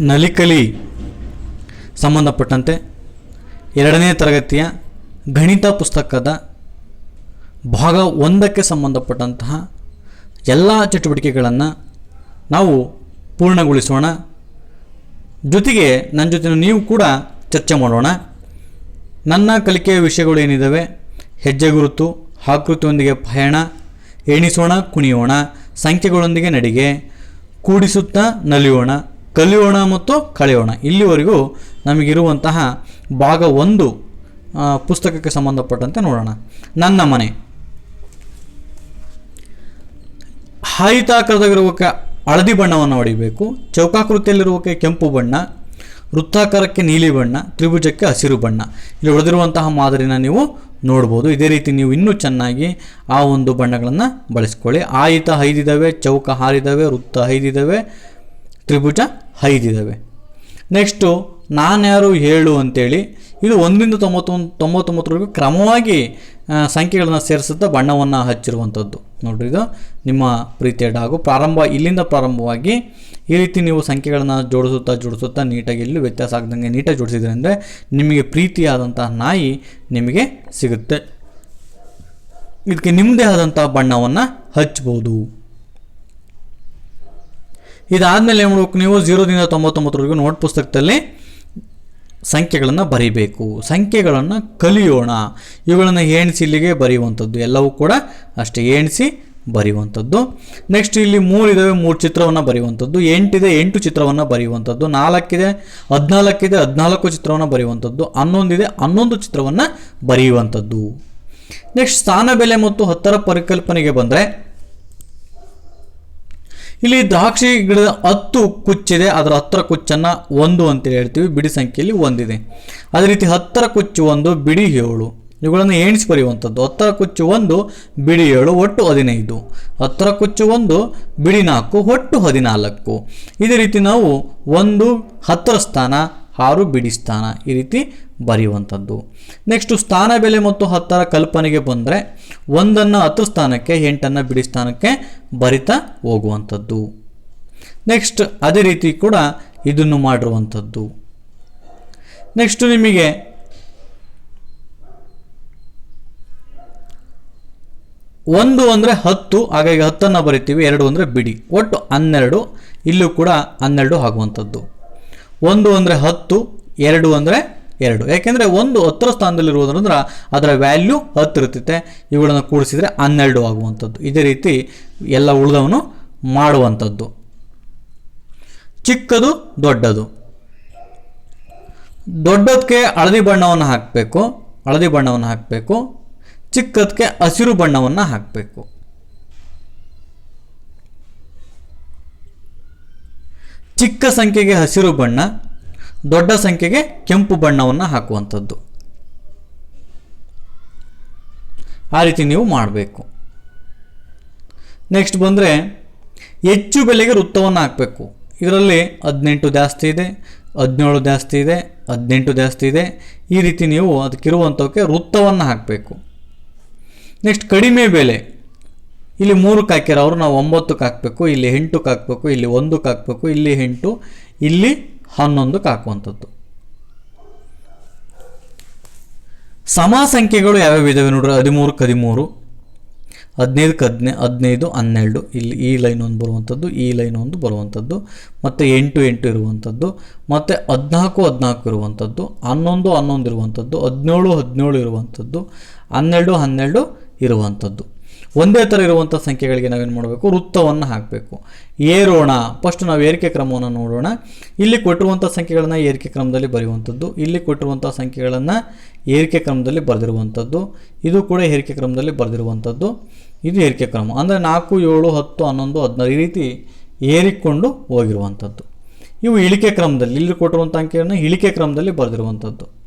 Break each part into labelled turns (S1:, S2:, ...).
S1: ನಲಿಕಲಿ ಸಂಬಂಧಪಟ್ಟಂತೆ ಎರಡನೇ ತರಗತಿಯ ಗಣಿತ ಪುಸ್ತಕದ ಭಾಗ ಒಂದಕ್ಕೆ ಸಂಬಂಧಪಟ್ಟಂತಹ ಎಲ್ಲ ಚಟುವಟಿಕೆಗಳನ್ನು ನಾವು ಪೂರ್ಣಗೊಳಿಸೋಣ. ಜೊತೆಗೆ ನನ್ನ ಜೊತೆ ನೀವು ಕೂಡ ಚರ್ಚೆ ಮಾಡೋಣ. ನನ್ನ ಕಲಿಕೆಯ ವಿಷಯಗಳು ಏನಿದ್ದಾವೆ ಹೆಜ್ಜೆ ಗುರುತು, ಆಕೃತಿಯೊಂದಿಗೆ ಪಯಣ, ಎಣಿಸೋಣ, ಕುಣಿಯೋಣ, ಸಂಖ್ಯೆಗಳೊಂದಿಗೆ ನಡಿಗೆ, ಕೂಡಿಸುತ್ತಾ ನಲಿಯೋಣ. ಕಲಿಯೋಣ ಮತ್ತು ಕಳೆಯೋಣ. ಇಲ್ಲಿವರೆಗೂ ನಮಗಿರುವಂತಹ ಭಾಗ ಒಂದು ಪುಸ್ತಕಕ್ಕೆ ಸಂಬಂಧಪಟ್ಟಂತೆ ನೋಡೋಣ. ನನ್ನ ಮನೆ. ಹಾಯಿತಾಕಾರದಾಗಿರುವಕ್ಕೆ ಹಳದಿ ಬಣ್ಣವನ್ನು ಹೊಡಿಬೇಕು. ಚೌಕಾಕೃತಿಯಲ್ಲಿರುವಕ್ಕೆ ಕೆಂಪು ಬಣ್ಣ. ವೃತ್ತಾಕಾರಕ್ಕೆ ನೀಲಿ ಬಣ್ಣ. ತ್ರಿಭುಜಕ್ಕೆ ಹಸಿರು ಬಣ್ಣ. ಇಲ್ಲಿ ಉಳಿದಿರುವಂತಹ ಮಾದರಿನ ನೀವು ನೋಡ್ಬೋದು. ಇದೇ ರೀತಿ ನೀವು ಇನ್ನೂ ಚೆನ್ನಾಗಿ ಆ ಒಂದು ಬಣ್ಣಗಳನ್ನು ಬಳಸ್ಕೊಳ್ಳಿ. ಆಯಿತ ಐದಿದ್ದಾವೆ ಚೌಕ ಹಾರಿದ್ದಾವೆ ವೃತ್ತ ಐದಿದ್ದಾವೆ ತ್ರಿಭುಜ ಐದಿದ್ದಾವೆ ನೆಕ್ಸ್ಟು ನಾನ್ಯಾರು ಏಳು ಅಂತೇಳಿ, ಇದು ಒಂದರಿಂದ ತೊಂಬತ್ತೊಂದು ತೊಂಬತ್ತೊಂಬತ್ತರವರೆಗೂ ಕ್ರಮವಾಗಿ ಸಂಖ್ಯೆಗಳನ್ನು ಸೇರಿಸುತ್ತಾ ಬಣ್ಣವನ್ನು ಹಚ್ಚಿರುವಂಥದ್ದು ನೋಡ್ರಿ ಇದು ನಿಮ್ಮ ಪ್ರೀತಿಯ ಡಾಗು. ಪ್ರಾರಂಭ, ಇಲ್ಲಿಂದ ಪ್ರಾರಂಭವಾಗಿ ಈ ರೀತಿ ನೀವು ಸಂಖ್ಯೆಗಳನ್ನು ಜೋಡಿಸುತ್ತಾ ಜೋಡಿಸುತ್ತಾ ನೀಟಾಗಿ ಎಲ್ಲೂ ವ್ಯತ್ಯಾಸ ಆಗದಂಗೆ ನೀಟಾಗಿ ಜೋಡಿಸಿದ್ರೆ ಅಂದರೆ ನಿಮಗೆ ಪ್ರೀತಿಯಾದಂತಹ ನಾಯಿ ನಿಮಗೆ ಸಿಗುತ್ತೆ. ಇದಕ್ಕೆ ನಿಮ್ಮದೇ ಆದಂಥ ಬಣ್ಣವನ್ನು ಹಚ್ಬೋದು. ಇದಾದಮೇಲೆ ಏನು ನೀವು? ಜೀರೋದಿಂದ ತೊಂಬತ್ತೊಂಬತ್ತರವರೆಗೂ ನೋಟ್ ಪುಸ್ತಕದಲ್ಲಿ ಸಂಖ್ಯೆಗಳನ್ನು ಬರೀಬೇಕು. ಸಂಖ್ಯೆಗಳನ್ನು ಕಲಿಯೋಣ. ಇವುಗಳನ್ನು ಎಣಿಸಿ ಇಲ್ಲಿಗೆ ಬರೆಯುವಂಥದ್ದು ಎಲ್ಲವೂ ಕೂಡ ಅಷ್ಟೇ. ಎಣಿಸಿ ಬರೆಯುವಂಥದ್ದು. ನೆಕ್ಸ್ಟ್ ಇಲ್ಲಿ ಮೂರಿದ್ದಾವೆ ಮೂರು ಚಿತ್ರವನ್ನು ಬರೆಯುವಂಥದ್ದು. ಎಂಟಿದೆ, ಎಂಟು ಚಿತ್ರವನ್ನು ಬರೆಯುವಂಥದ್ದು. ನಾಲ್ಕಿದೆ, ಹದಿನಾಲ್ಕಿದೆ, ಹದಿನಾಲ್ಕು ಚಿತ್ರವನ್ನು ಬರೆಯುವಂಥದ್ದು. ಹನ್ನೊಂದಿದೆ, ಹನ್ನೊಂದು ಚಿತ್ರವನ್ನು ಬರೆಯುವಂಥದ್ದು. ನೆಕ್ಸ್ಟ್ ಸ್ಥಾನ ಬೆಲೆ ಮತ್ತು ಹತ್ತರ ಪರಿಕಲ್ಪನೆಗೆ ಬಂದರೆ ಇಲ್ಲಿ ದ್ರಾಕ್ಷಿ ಗಿಡದ ಹತ್ತು ಕುಚ್ಚಿದೆ. ಅದರ ಹತ್ತರ ಕುಚ್ಚನ್ನು ಒಂದು ಅಂತ ಹೇಳ್ತೀವಿ. ಬಿಡಿ ಸಂಖ್ಯೆಯಲ್ಲಿ ಒಂದಿದೆ. ಅದೇ ರೀತಿ ಹತ್ತರ ಕುಚ್ಚು ಒಂದು, ಬಿಡಿ ಏಳು. ಇವುಗಳನ್ನು ಎಣಿಸಿ ಬರೆಯುವಂಥದ್ದು. ಹತ್ತರ ಕುಚ್ಚು ಒಂದು, ಬಿಡಿ ಏಳು, ಒಟ್ಟು ಹದಿನೈದು. ಹತ್ತರ ಕುಚ್ಚು ಒಂದು, ಬಿಡಿ ನಾಲ್ಕು, ಒಟ್ಟು ಹದಿನಾಲ್ಕು. ಇದೇ ರೀತಿ ನಾವು ಒಂದು, ಹತ್ತರ ಸ್ಥಾನ, ಆರು, ಬಿಡಿ ಸ್ಥಾನ ಈ ರೀತಿ ಬರೆಯುವಂಥದ್ದು. ನೆಕ್ಸ್ಟು ಸ್ಥಾನ ಬೆಲೆ ಮತ್ತು ಹತ್ತರ ಕಲ್ಪನೆಗೆ ಬಂದರೆ ಒಂದನ್ನು ಹತ್ತು ಸ್ಥಾನಕ್ಕೆ, ಎಂಟನ್ನು ಬಿಡಿ ಸ್ಥಾನಕ್ಕೆ ಬರಿತಾ ಹೋಗುವಂಥದ್ದು. ನೆಕ್ಸ್ಟ್ ಅದೇ ರೀತಿ ಕೂಡ ಇದನ್ನು ಮಾಡಿರುವಂಥದ್ದು. ನೆಕ್ಸ್ಟ್ ನಿಮಗೆ ಒಂದು ಅಂದರೆ ಹತ್ತು, ಹಾಗಾಗಿ ಹತ್ತನ್ನು ಬರಿತೀವಿ, ಎರಡು ಅಂದರೆ ಬಿಡಿ. ಒಟ್ಟು ಹನ್ನೆರಡು, ಇಲ್ಲೂ ಕೂಡ ಹನ್ನೆರಡು ಆಗುವಂಥದ್ದು. ಒಂದು ಅಂದರೆ ಹತ್ತು, ಎರಡು ಅಂದರೆ ಎರಡು. ಯಾಕೆಂದರೆ ಒಂದು ಹತ್ತರ ಸ್ಥಾನದಲ್ಲಿರುವುದರಿಂದ ಅದರ ವ್ಯಾಲ್ಯೂ ಹತ್ತು ಇರ್ತೈತೆ. ಇವುಗಳನ್ನು ಕೂಡಿಸಿದರೆ ಹನ್ನೆರಡು ಆಗುವಂಥದ್ದು. ಇದೇ ರೀತಿ ಎಲ್ಲ ಉಳಿದವನು ಮಾಡುವಂಥದ್ದು. ಚಿಕ್ಕದು ದೊಡ್ಡದು. ದೊಡ್ಡದಕ್ಕೆ ಹಳದಿ ಬಣ್ಣವನ್ನು ಹಾಕಬೇಕು. ಹಳದಿ ಬಣ್ಣವನ್ನು ಹಾಕಬೇಕು. ಚಿಕ್ಕದಕ್ಕೆ ಹಸಿರು ಬಣ್ಣವನ್ನು ಹಾಕಬೇಕು. ಚಿಕ್ಕ ಸಂಖ್ಯೆಗೆ ಹಸಿರು ಬಣ್ಣ. ದೊಡ್ಡ ಸಂಖ್ಯೆಗೆ ಕೆಂಪು ಬಣ್ಣವನ್ನು ಹಾಕುವಂಥದ್ದು. ಆ ರೀತಿ ನೀವು ಮಾಡಬೇಕು. ನೆಕ್ಸ್ಟ್ ಬಂದರೆ ಹೆಚ್ಚು ಬೆಲೆಗೆ ವೃತ್ತವನ್ನು ಹಾಕಬೇಕು. ಇದರಲ್ಲಿ ಹದಿನೆಂಟು ಜಾಸ್ತಿ ಇದೆ, ಹದಿನೇಳು ಜಾಸ್ತಿ ಇದೆ, ಹದಿನೆಂಟು ಜಾಸ್ತಿ ಇದೆ. ಈ ರೀತಿ ನೀವು ಅದಕ್ಕಿರುವಂಥವಕ್ಕೆ ವೃತ್ತವನ್ನು ಹಾಕಬೇಕು. ನೆಕ್ಸ್ಟ್ ಕಡಿಮೆ ಬೆಲೆ. ಇಲ್ಲಿ ಮೂರಕ್ಕೆ ಅವರು ನಾವು ಒಂಬತ್ತಕ್ಕೆ ಹಾಕಬೇಕು, ಇಲ್ಲಿ ಎಂಟಕ್ಕೆ ಹಾಕಬೇಕು, ಇಲ್ಲಿ ಒಂದಕ್ಕೆ ಹಾಕಬೇಕು, ಇಲ್ಲಿ ಎಂಟು, ಇಲ್ಲಿ ಹನ್ನೊಂದಕ್ಕೆ ಹಾಕುವಂಥದ್ದು ಸಮ ಸಂಖ್ಯೆಗಳು ಯಾವ್ಯಾವ ಇದಾವೆ ನೋಡ್ರಿ? ಹದಿಮೂರಕ್ಕೆ ಹದಿಮೂರು ಹದಿನೈದಕ್ಕೆ ಹದಿನೈ ಹದಿನೈದು, ಹನ್ನೆರಡು. ಇಲ್ಲಿ ಈ ಲೈನ್ ಒಂದು ಬರುವಂಥದ್ದು, ಈ ಲೈನ್ ಒಂದು ಬರುವಂಥದ್ದು, ಮತ್ತು ಎಂಟು ಎಂಟು ಇರುವಂಥದ್ದು, ಮತ್ತು ಹದಿನಾಲ್ಕು ಹದಿನಾಲ್ಕು ಇರುವಂಥದ್ದು, ಹನ್ನೊಂದು ಹನ್ನೊಂದು ಇರುವಂಥದ್ದು, ಹದಿನೇಳು ಹದಿನೇಳು ಇರುವಂಥದ್ದು, ಹನ್ನೆರಡು ಹನ್ನೆರಡು ಇರುವಂಥದ್ದು. ಒಂದೇ ಥರ ಇರುವಂಥ ಸಂಖ್ಯೆಗಳಿಗೆ ನಾವೇನು ಮಾಡಬೇಕು? ವೃತ್ತವನ್ನು ಹಾಕಬೇಕು. ಏರೋಣ ಫಸ್ಟ್ ನಾವು ಏರಿಕೆ ಕ್ರಮವನ್ನು ನೋಡೋಣ. ಇಲ್ಲಿ ಕೊಟ್ಟಿರುವಂಥ ಸಂಖ್ಯೆಗಳನ್ನು ಏರಿಕೆ ಕ್ರಮದಲ್ಲಿ ಬರೆಯುವಂಥದ್ದು. ಇಲ್ಲಿ ಕೊಟ್ಟಿರುವಂಥ ಸಂಖ್ಯೆಗಳನ್ನು ಏರಿಕೆ ಕ್ರಮದಲ್ಲಿ ಬರೆದಿರುವಂಥದ್ದು. ಇದು ಕೂಡ ಏರಿಕೆ ಕ್ರಮದಲ್ಲಿ ಬರೆದಿರುವಂಥದ್ದು. ಇದು ಏರಿಕೆ ಕ್ರಮ. ಅಂದರೆ ನಾಲ್ಕು, ಏಳು, ಹತ್ತು, ಹನ್ನೊಂದು, ಹದಿನಾರು ಈ ರೀತಿ ಏರಿಕೊಂಡು ಹೋಗಿರುವಂಥದ್ದು. ಇವು ಇಳಿಕೆ ಕ್ರಮದಲ್ಲಿ, ಇಲ್ಲಿ ಕೊಟ್ಟಿರುವಂಥ ಅಂಕೆಯನ್ನು ಇಳಿಕೆ ಕ್ರಮದಲ್ಲಿ ಬರೆದಿರುವಂಥದ್ದು.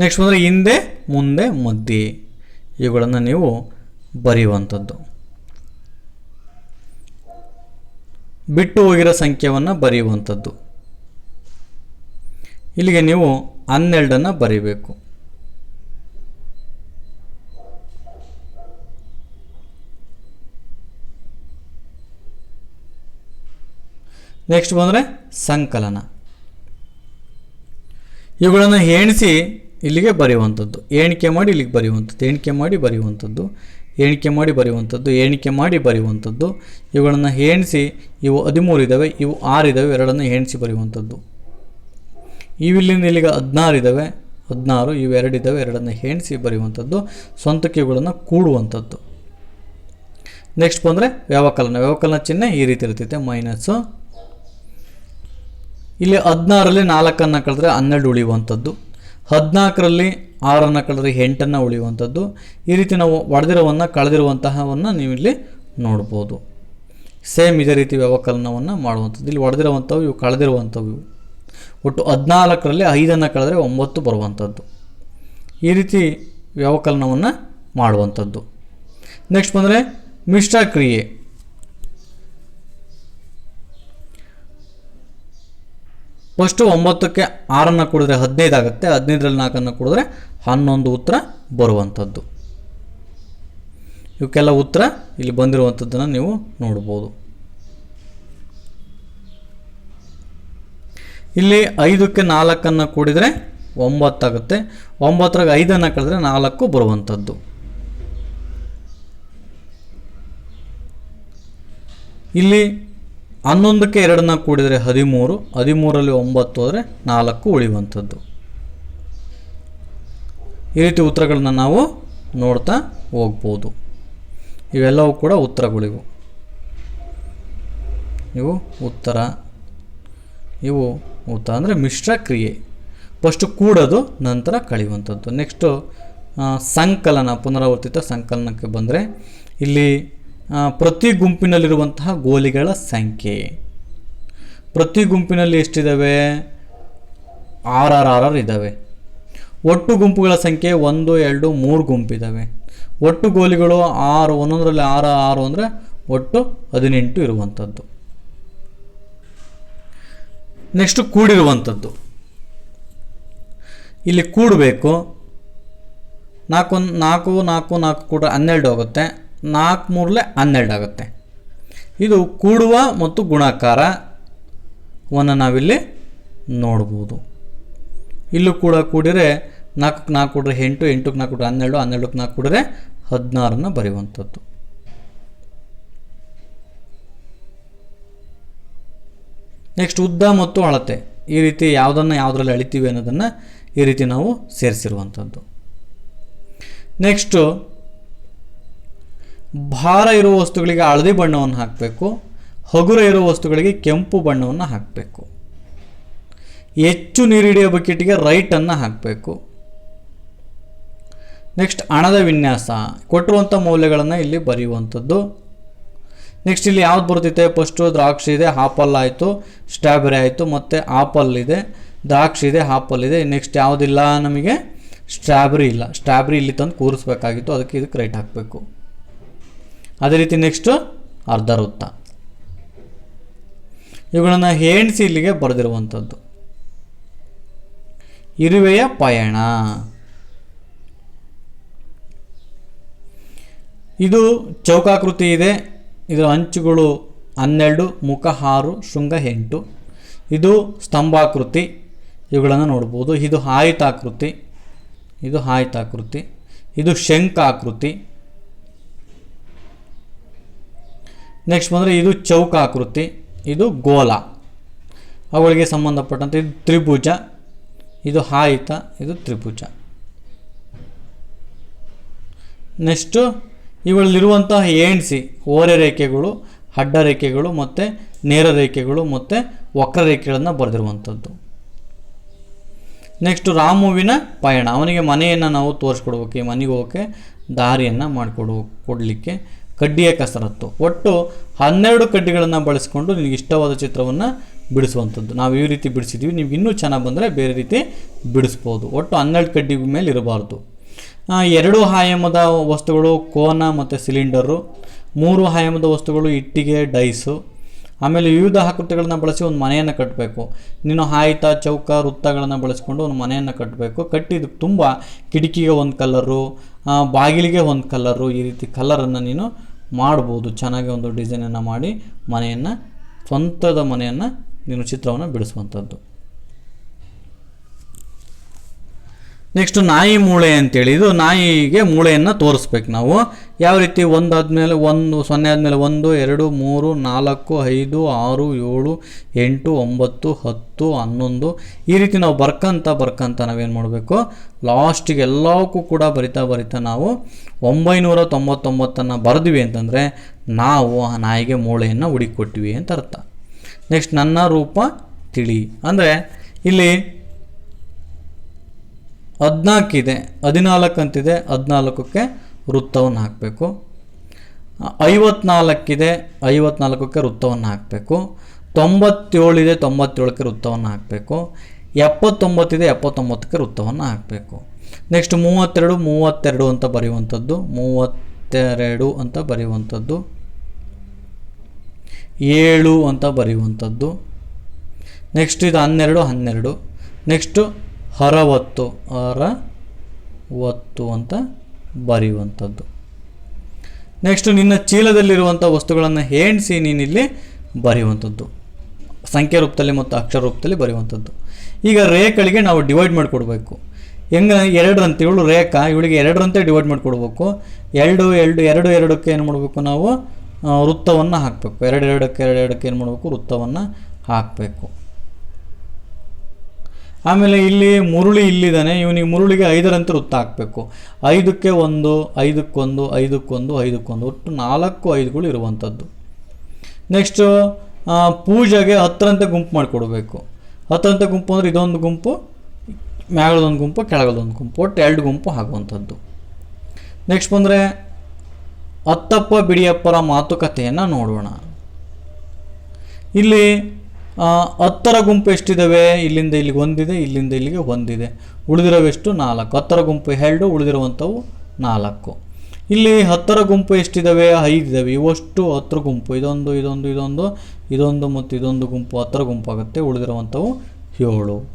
S1: ನೆಕ್ಸ್ಟ್ ಬಂದರೆ ಹಿಂದೆ, ಮುಂದೆ ಮದ್ದಿ ಇವುಗಳನ್ನು ನೀವು ಬರೆಯುವಂಥದ್ದು. ಬಿಟ್ಟು ಹೋಗಿರೋ ಸಂಖ್ಯೆಯನ್ನು ಬರೆಯುವಂಥದ್ದು. ಇಲ್ಲಿಗೆ ನೀವು ಹನ್ನೆರಡನ್ನು ಬರೀಬೇಕು. ನೆಕ್ಸ್ಟ್ ಬಂದರೆ ಸಂಕಲನ. ಇವುಗಳನ್ನು ಎಣಿಸಿ ಇಲ್ಲಿಗೆ ಬರೆಯುವಂಥದ್ದು. ಎಣಿಕೆ ಮಾಡಿ ಇಲ್ಲಿಗೆ ಬರೆಯುವಂಥದ್ದು. ಎಣಿಕೆ ಮಾಡಿ ಬರೆಯುವಂಥದ್ದು. ಎಣಿಕೆ ಮಾಡಿ ಬರೆಯುವಂಥದ್ದು. ಎಣಿಕೆ ಮಾಡಿ ಬರೆಯುವಂಥದ್ದು. ಇವುಗಳನ್ನು ಎಣಿಸಿ ಇವು ಹದಿಮೂರು ಇದ್ದಾವೆ ಇವು ಆರು ಇದ್ದಾವೆ ಎರಡನ್ನು ಎಣಿಸಿ ಬರೆಯುವಂಥದ್ದು. ಇವಿಲ್ಲಿಂದ ಇಲ್ಲಿಗೆ ಹದಿನಾರು ಇದ್ದಾವೆ ಹದಿನಾರು, ಇವು ಎರಡು ಇದ್ದಾವೆ ಎರಡನ್ನು ಎಣಿಸಿ ಬರೆಯುವಂಥದ್ದು. ಸ್ವಂತಕ್ಕೆ ಇವುಗಳನ್ನು ಕೂಡುವಂಥದ್ದು. ನೆಕ್ಸ್ಟ್ ಬಂದರೆ ವ್ಯವಕಲನ. ವ್ಯವಕಲನ ಚಿಹ್ನೆ ಈ ರೀತಿ ಇರ್ತೈತೆ ಮೈನಸ್ಸು ಇಲ್ಲಿ ಹದಿನಾರಲ್ಲಿ ನಾಲ್ಕನ್ನು ಕಳೆದ್ರೆ ಹನ್ನೆರಡು ಉಳಿಯುವಂಥದ್ದು. ಹದಿನಾಲ್ಕರಲ್ಲಿ ಆರನ್ನು ಕಳೆದ್ರೆ ಎಂಟನ್ನು ಉಳಿಯುವಂಥದ್ದು. ಈ ರೀತಿ ನಾವು ಒಡೆದಿರೋವನ್ನು ಕಳೆದಿರುವಂತಹವನ್ನು ನೀವು ಇಲ್ಲಿ ನೋಡ್ಬೋದು. ಸೇಮ್ ಇದೇ ರೀತಿ ವ್ಯವಕಲನವನ್ನು ಮಾಡುವಂಥದ್ದು. ಇಲ್ಲಿ ಒಡೆದಿರುವಂಥವು, ಇವು ಕಳೆದಿರುವಂಥವು. ಇವು ಒಟ್ಟು ಹದಿನಾಲ್ಕರಲ್ಲಿ ಐದನ್ನು ಕಳೆದ್ರೆ ಒಂಬತ್ತು ಬರುವಂಥದ್ದು. ಈ ರೀತಿ ವ್ಯವಕಲನವನ್ನು ಮಾಡುವಂಥದ್ದು. ನೆಕ್ಸ್ಟ್ ಬಂದರೆ ಮಿಶ್ರ ಕ್ರಿಯೆ ಫಸ್ಟು ಒಂಬತ್ತಕ್ಕೆ ಆರನ್ನು ಕೂಡಿದ್ರೆ ಹದಿನೈದು ಆಗುತ್ತೆ, ಹದಿನೈದರಲ್ಲಿ ನಾಲ್ಕನ್ನು ಕೂಡಿದ್ರೆ ಹನ್ನೊಂದು ಉತ್ತರ ಬರುವಂಥದ್ದು. ಇವಕ್ಕೆಲ್ಲ ಉತ್ತರ ಇಲ್ಲಿ ಬಂದಿರುವಂಥದ್ದನ್ನು ನೀವು ನೋಡ್ಬೋದು. ಇಲ್ಲಿ ಐದಕ್ಕೆ ನಾಲ್ಕನ್ನು ಕೂಡಿದರೆ ಒಂಬತ್ತಾಗುತ್ತೆ ಒಂಬತ್ತರಾಗ ಐದನ್ನು ಕಳೆದ್ರೆ ನಾಲ್ಕು ಬರುವಂಥದ್ದು. ಇಲ್ಲಿ ಹನ್ನೊಂದಕ್ಕೆ ಎರಡನ್ನ ಕೂಡಿದರೆ ಹದಿಮೂರು ಹದಿಮೂರಲ್ಲಿ ಒಂಬತ್ತು ಆದರೆ ನಾಲ್ಕು ಉಳಿಯುವಂಥದ್ದು. ಈ ರೀತಿ ಉತ್ತರಗಳನ್ನ ನಾವು ನೋಡ್ತಾ ಹೋಗ್ಬೋದು. ಇವೆಲ್ಲವೂ ಕೂಡ ಉತ್ತರಗಳಿವು. ಇವು ಉತ್ತರ ಇವು ಉತ್ತರ ಅಂದರೆ ಮಿಶ್ರ ಕ್ರಿಯೆ. ಫಸ್ಟು ಕೂಡೋದು, ನಂತರ ಕಳೆಯುವಂಥದ್ದು. ನೆಕ್ಸ್ಟು ಸಂಕಲನ, ಪುನರಾವರ್ತಿತ ಸಂಕಲನಕ್ಕೆ ಬಂದರೆ ಇಲ್ಲಿ ಪ್ರತಿ ಗುಂಪಿನಲ್ಲಿರುವಂತಹ ಗೋಲಿಗಳ ಸಂಖ್ಯೆ. ಪ್ರತಿ ಗುಂಪಿನಲ್ಲಿ ಎಷ್ಟಿದ್ದಾವೆ ಆರ್ ಆರ್ ಆರ್ ಆರ್ ಇದ್ದಾವೆ ಒಟ್ಟು ಗುಂಪುಗಳ ಸಂಖ್ಯೆ ಒಂದು, ಎರಡು, ಮೂರು ಗುಂಪಿದ್ದಾವೆ ಒಟ್ಟು ಗೋಲಿಗಳು ಆರು, ಒಂದೊಂದರಲ್ಲಿ ಆರು ಆರು ಅಂದರೆ ಒಟ್ಟು ಹದಿನೆಂಟು ಇರುವಂಥದ್ದು ನೆಕ್ಸ್ಟ್ ಕೂಡಿರುವಂಥದ್ದು ಇಲ್ಲಿ ಕೂಡಬೇಕು. ನಾಲ್ಕು ನಾಲ್ಕು ನಾಲ್ಕು ನಾಲ್ಕು ಕೂಡ ಹನ್ನೆರಡು ಆಗುತ್ತೆ ನಾಲ್ಕು ಮೂರಲೆ ಹನ್ನೆರಡು ಆಗುತ್ತೆ. ಇದು ಕೂಡುವ ಮತ್ತು ಗುಣಾಕಾರವನ್ನು ನಾವಿಲ್ಲಿ ನೋಡ್ಬೋದು. ಇಲ್ಲೂ ಕೂಡ ಕೂಡಿದರೆ ನಾಲ್ಕಕ್ಕೆ ನಾಲ್ಕು ಕೊಡ್ರೆ ಎಂಟು, ಎಂಟಕ್ಕೆ ನಾಲ್ಕು ಕೊಡ್ರೆ ಹನ್ನೆರಡು, ಹನ್ನೆರಡಕ್ಕೆ ನಾಲ್ಕು ಕೊಡ್ರೆ ಹದಿನಾರನ್ನು ಬರೆಯುವಂಥದ್ದು. ನೆಕ್ಸ್ಟ್ ಉದ್ದ ಮತ್ತು ಅಳತೆ. ಈ ರೀತಿ ಯಾವುದನ್ನು ಯಾವುದರಲ್ಲಿ ಅಳಿತೀವಿ ಅನ್ನೋದನ್ನು ಈ ರೀತಿ ನಾವು ಸೇರಿಸಿರುವಂಥದ್ದು. ನೆಕ್ಸ್ಟು ಭಾರ ಇರುವ ವಸ್ತುಗಳಿಗೆ ಹಳದಿ ಬಣ್ಣವನ್ನು ಹಾಕಬೇಕು, ಹಗುರ ಇರುವ ವಸ್ತುಗಳಿಗೆ ಕೆಂಪು ಬಣ್ಣವನ್ನು ಹಾಕಬೇಕು. ಹೆಚ್ಚು ನೀರಿಡಿಯೋ ಬಕೆಟ್ಗೆ ರೈಟನ್ನು ಹಾಕಬೇಕು. ನೆಕ್ಸ್ಟ್ ಹಣದ ವಿನ್ಯಾಸ ಕೊಟ್ಟಿರುವಂಥ ಮೌಲ್ಯಗಳನ್ನು ಇಲ್ಲಿ ಬರೆಯುವಂಥದ್ದು. ನೆಕ್ಸ್ಟ್ ಇಲ್ಲಿ ಯಾವ್ದು ಬರ್ತೈತೆ ಫಸ್ಟು ದ್ರಾಕ್ಷಿ ಇದೆ ಆಪಲ್ ಆಯಿತು ಸ್ಟ್ರಾಬೆರಿ ಆಯಿತು, ಮತ್ತು ಆಪಲ್ ಇದೆ, ದ್ರಾಕ್ಷಿ ಇದೆ ಆಪಲ್ ಇದೆ. ನೆಕ್ಸ್ಟ್ ಯಾವುದಿಲ್ಲ ನಮಗೆ? ಸ್ಟ್ರಾಬೆರಿ ಇಲ್ಲ. ಸ್ಟ್ರಾಬೆರಿ ಇಲ್ಲಿ ತಂದು ಕೂರಿಸ್ಬೇಕಾಗಿತ್ತು, ಅದಕ್ಕೆ ಇದಕ್ಕೆ ರೈಟ್ ಹಾಕಬೇಕು. ಅದೇ ರೀತಿ ನೆಕ್ಸ್ಟು ಅರ್ಧ ವೃತ್ತ. ಇವುಗಳನ್ನು ಹೆಣ್ಸಿ ಇಲ್ಲಿಗೆ ಬರೆದಿರುವಂಥದ್ದು. ಇರುವೆಯ ಪಯಣ. ಇದು ಚೌಕಾಕೃತಿ ಇದೆ. ಇದರ ಅಂಚುಗಳು ಹನ್ನೆರಡು, ಮುಖ ಆರು, ಶೃಂಗ ಎಂಟು. ಇದು ಸ್ತಂಭಾಕೃತಿ. ಇವುಗಳನ್ನು ನೋಡ್ಬೋದು. ಇದು ಆಯಿತಾಕೃತಿ. ಇದು ಆಯತಾಕೃತಿ. ಇದು ಶಂಖಾಕೃತಿ. ನೆಕ್ಸ್ಟ್ ಬಂದರೆ ಇದು ಚೌಕಾಕೃತಿ, ಇದು ಗೋಲ. ಅವುಗಳಿಗೆ ಸಂಬಂಧಪಟ್ಟಂತೆ ಇದು ತ್ರಿಭುಜ, ಇದು ಹಾಯಿತ, ಇದು ತ್ರಿಭುಜ. ನೆಕ್ಸ್ಟು ಇವುಗಳಲ್ಲಿರುವಂತಹ ಏಣ್ಸಿ ಓರೆ ರೇಖೆಗಳು ಅಡ್ಡ ರೇಖೆಗಳು ಮತ್ತು ನೇರ ರೇಖೆಗಳು ಮತ್ತು ವಕ್ರರೇಖೆಗಳನ್ನು ಬರೆದಿರುವಂಥದ್ದು. ನೆಕ್ಸ್ಟು ರಾಮುವಿನ ಪಯಣ. ಅವನಿಗೆ ಮನೆಯನ್ನು ನಾವು ತೋರಿಸ್ಕೊಡ್ಬೇಕು, ಈ ಮನೆಗೆ ಹೋಗೋಕ್ಕೆ ದಾರಿಯನ್ನು ಮಾಡಿಕೊಡು, ಕೊಡಲಿಕ್ಕೆ. ಕಡ್ಡಿಯ ಕಸರತ್ತು ಒಟ್ಟು ಹನ್ನೆರಡು ಕಡ್ಡಿಗಳನ್ನು ಬಳಸಿಕೊಂಡು ನಿಮಗೆ ಇಷ್ಟವಾದ ಚಿತ್ರವನ್ನು ಬಿಡಿಸುವಂಥದ್ದು. ನಾವು ಈ ರೀತಿ ಬಿಡಿಸಿದ್ದೀವಿ ನಿಮ್ಗೆ ಇನ್ನೂ ಚೆನ್ನಾಗಿ ಬಂದರೆ ಬೇರೆ ರೀತಿ ಬಿಡಿಸ್ಬೋದು. ಒಟ್ಟು ಹನ್ನೆರಡು ಕಡ್ಡಿ ಮೇಲೆ ಇರಬಾರ್ದು. ಎರಡು ಆಯಾಮದ ವಸ್ತುಗಳು ಕೋನ ಮತ್ತು ಸಿಲಿಂಡರು, ಮೂರು ಆಯಾಮದ ವಸ್ತುಗಳು ಇಟ್ಟಿಗೆ, ಡೈಸು ಆಮೇಲೆ ವಿವಿಧ ಆಕೃತಿಗಳನ್ನ ಬಳಸಿ ಒಂದು ಮನೆಯನ್ನು ಕಟ್ಟಬೇಕು ನೀನು ಆಯ್ತ, ಚೌಕ, ವೃತ್ತಗಳನ್ನು ಬಳಸಿಕೊಂಡು ಒಂದು ಮನೆಯನ್ನು ಕಟ್ಟಬೇಕು ಕಟ್ಟಿದ ತುಂಬ ಕಿಟಕಿಗೆ ಒಂದು ಕಲ್ಲರು ಬಾಗಿಲಿಗೆ ಒಂದು ಕಲ್ಲರು, ಈ ರೀತಿ ಕಲ್ಲರನ್ನು ನೀನು ಮಾಡ್ಬೋದು. ಚೆನ್ನಾಗಿ ಒಂದು ಡಿಸೈನನ್ನು ಮಾಡಿ ಮನೆಯನ್ನು, ಸ್ವಂತದ ಮನೆಯನ್ನು ನೀನು ಚಿತ್ರವನ್ನು ಬಿಡಿಸುವಂಥದ್ದು. ನೆಕ್ಸ್ಟ್ ನಾಯಿ ಮೂಳೆ ಅಂತೇಳಿ, ಇದು ನಾಯಿಗೆ ಮೂಳೆಯನ್ನು ತೋರಿಸ್ಬೇಕು ನಾವು. ಯಾವ ರೀತಿ? ಒಂದು ಆದಮೇಲೆ ಒಂದು, ಸೊನ್ನೆ ಆದಮೇಲೆ ಒಂದು, ಎರಡು, ಮೂರು, ನಾಲ್ಕು, ಐದು, ಆರು, ಏಳು, ಎಂಟು, ಒಂಬತ್ತು, ಹತ್ತು, ಹನ್ನೊಂದು. ಈ ರೀತಿ ನಾವು ಬರ್ಕಂತ ಬರ್ಕಂತ ನಾವೇನು ಮಾಡಬೇಕು? ಲಾಸ್ಟಿಗೆ ಎಲ್ಲವಕ್ಕೂ ಕೂಡ ಬರಿತಾ ಬರಿತಾ ನಾವು ಒಂಬೈನೂರ ತೊಂಬತ್ತೊಂಬತ್ತನ್ನು ಬರೆದ್ವಿ ಅಂತಂದರೆ ನಾವು ಆ ನಾಯಿಗೆ ಮೂಳೆಯನ್ನು ಹುಡುಕೊಟ್ಟಿವಿ ಅಂತ ಅರ್ಥ. ನೆಕ್ಸ್ಟ್ ನನ್ನ ರೂಪ ತಿಳಿ. ಅಂದರೆ ಇಲ್ಲಿ ಹದಿನಾಲ್ಕಿದೆ ಹದಿನಾಲ್ಕು ಅಂತಿದೆ ಹದಿನಾಲ್ಕಕ್ಕೆ ವೃತ್ತವನ್ನು ಹಾಕಬೇಕು. ಐವತ್ನಾಲ್ಕಿದೆ, ಐವತ್ನಾಲ್ಕಕ್ಕೆ ವೃತ್ತವನ್ನು ಹಾಕಬೇಕು. ತೊಂಬತ್ತೇಳಿದೆ, ತೊಂಬತ್ತೇಳಕ್ಕೆ ವೃತ್ತವನ್ನು ಹಾಕಬೇಕು. ಎಪ್ಪತ್ತೊಂಬತ್ತಿದೆ, ಎಪ್ಪತ್ತೊಂಬತ್ತಕ್ಕೆ ವೃತ್ತವನ್ನು ಹಾಕಬೇಕು. ನೆಕ್ಸ್ಟ್ ಮೂವತ್ತೆರಡು ಮೂವತ್ತೆರಡು ಅಂತ ಬರೆಯುವಂಥದ್ದು, ಮೂವತ್ತೆರಡು ಅಂತ ಬರೆಯುವಂಥದ್ದು, ಏಳು ಅಂತ ಬರೆಯುವಂಥದ್ದು. ನೆಕ್ಸ್ಟ್ ಇದು ಹನ್ನೆರಡು ಹನ್ನೆರಡು. ನೆಕ್ಸ್ಟು ಅರವತ್ತು ಅರವತ್ತು ಅಂತ ಬರೆಯುವಂಥದ್ದು. ನೆಕ್ಸ್ಟ್ ನಿನ್ನ ಚೀಲದಲ್ಲಿರುವಂಥ ವಸ್ತುಗಳನ್ನು ಎಣಿಸಿ ನೀನಿಲ್ಲಿ ಬರೆಯುವಂಥದ್ದು. ಸಂಖ್ಯೆ ರೂಪದಲ್ಲಿ ಮತ್ತು ಅಕ್ಷರ ರೂಪದಲ್ಲಿ ಬರೆಯುವಂಥದ್ದು. ಈಗ ರೇಖಗಳಿಗೆ ನಾವು ಡಿವೈಡ್ ಮಾಡಿಕೊಡ್ಬೇಕು. ಹೆಂಗೆ ಎರಡರಂತೆ ಇವಳು ರೇಖಾ, ಇವಳಿಗೆ ಎರಡರಂತೆ ಡಿವೈಡ್ ಮಾಡಿಕೊಡ್ಬೇಕು. ಎರಡು ಎರಡು ಎರಡು, ಎರಡಕ್ಕೆ ಏನು ಮಾಡಬೇಕು ನಾವು? ವೃತ್ತವನ್ನು ಹಾಕಬೇಕು. ಎರಡು, ಎರಡಕ್ಕೆ ಎರಡು, ಎರಡಕ್ಕೆ ಏನು ಮಾಡಬೇಕು? ವೃತ್ತವನ್ನು ಹಾಕಬೇಕು. ಆಮೇಲೆ ಇಲ್ಲಿ ಮುರುಳಿ ಇಲ್ಲಿದ್ದಾನೆ, ಇವನಿಗೆ ಮುರುಳಿಗೆ ಐದರಂತೆ ವೃತ್ತ ಹಾಕಬೇಕು. ಐದಕ್ಕೆ ಒಂದು, ಐದಕ್ಕೊಂದು ಐದಕ್ಕೊಂದು ಐದಕ್ಕೊಂದು, ಒಟ್ಟು ನಾಲ್ಕು ಐದುಗಳು ಇರುವಂಥದ್ದು. ನೆಕ್ಸ್ಟು ಪೂಜೆಗೆ ಹತ್ತರಂತೆ ಗುಂಪು ಮಾಡಿಕೊಡ್ಬೇಕು. ಹತ್ತರಂತೆ ಗುಂಪು ಅಂದರೆ ಇದೊಂದು ಗುಂಪು, ಮ್ಯಾಗಳದೊಂದು ಗುಂಪು ಕೆಳಗದೊಂದು ಗುಂಪು, ಒಟ್ಟು ಎರಡು ಗುಂಪು ಆಗುವಂಥದ್ದು ನೆಕ್ಸ್ಟ್ ಬಂದರೆ ಅತ್ತಪ್ಪ, ಬಿಡಿಯಪ್ಪರ ಮಾತುಕತೆಯನ್ನು ನೋಡೋಣ. ಇಲ್ಲಿ ಹತ್ತರ ಗುಂಪು ಎಷ್ಟಿದ್ದಾವೆ ಇಲ್ಲಿಂದ ಇಲ್ಲಿಗೆ ಒಂದಿದೆ, ಇಲ್ಲಿಂದ ಇಲ್ಲಿಗೆ ಒಂದಿದೆ. ಉಳಿದಿರೋವೆಷ್ಟು? ನಾಲ್ಕು. ಹತ್ತರ ಗುಂಪು ಎರಡು, ಉಳಿದಿರುವಂಥವು ನಾಲ್ಕು. ಇಲ್ಲಿ ಹತ್ತರ ಗುಂಪು ಎಷ್ಟಿದ್ದಾವೆ ಐದು ಇದ್ದಾವೆ ಇವಷ್ಟು ಹತ್ತರ ಗುಂಪು. ಇದೊಂದು ಇದೊಂದು ಇದೊಂದು ಇದೊಂದು ಮತ್ತು ಇದೊಂದು ಗುಂಪು ಹತ್ತರ ಗುಂಪು ಆಗುತ್ತೆ. ಉಳಿದಿರುವಂಥವು ಏಳು.